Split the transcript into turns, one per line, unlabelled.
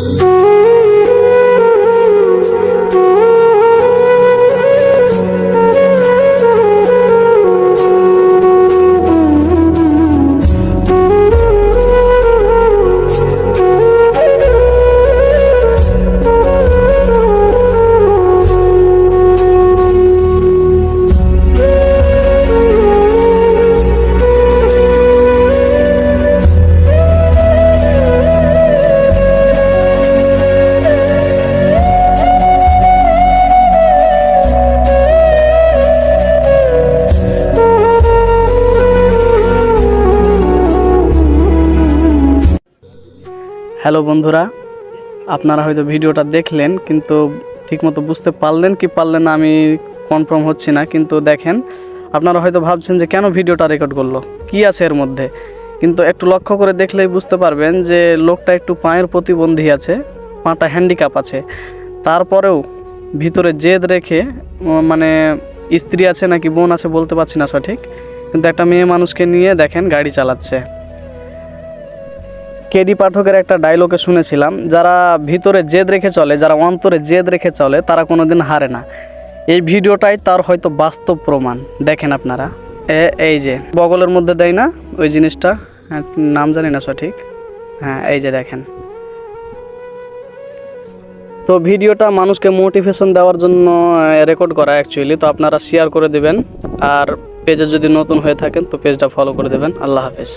Thank you. Hello বন্ধুরা, আপনারা হয়তো ভিডিওটা দেখলেন, কিন্তু ঠিকমতো বুঝতে পারলেন কি পারলেন না আমি কনফার্ম হচ্ছি না, কিন্তু দেখেন, আপনারা হয়তো ভাবছেন যে কেন ভিডিওটা রেকর্ড করল? কি আছে এর মধ্যে? কিন্তু একটু লক্ষ্য করে দেখলেই বুঝতে পারবেন যে লোকটা একটু পায়ের প্রতিবন্ধী আছে, পাটা হ্যান্ডিক্যাপ আছে। তারপরেও ভিতরে জেদ রেখে মানে স্ত্রী আছে নাকি বোন আছে বলতে পারছি না সঠিক, কিন্তু একটা মেয়ে মানুষকে নিয়ে দেখেন গাড়ি চালাচ্ছে। কেডি পাঠকের একটা ডায়লগে শুনেছিলাম যারা ভিতরে জেদ রেখে চলে যারা অন্তরে জেদ রেখে চলে তারা কোনো দিন হারে না। এই ভিডিওটাই তার হয়তো বাস্তব প্রমাণ। দেখেন আপনারা। এই যে বগলের মধ্যে দেয় না ওই জিনিসটা? হ্যাঁ, নাম জানি না সঠিক। হ্যাঁ এই যে দেখেন। তো ভিডিওটা মানুষকে মোটিভেশন দেওয়ার জন্য রেকর্ড করা অ্যাকচুয়ালি তো আপনারা শেয়ার করে দেবেন। আর পেজে যদি নতুন হয়ে থাকেন তো পেজটা ফলো করে দেবেন। আল্লাহ হাফেজ।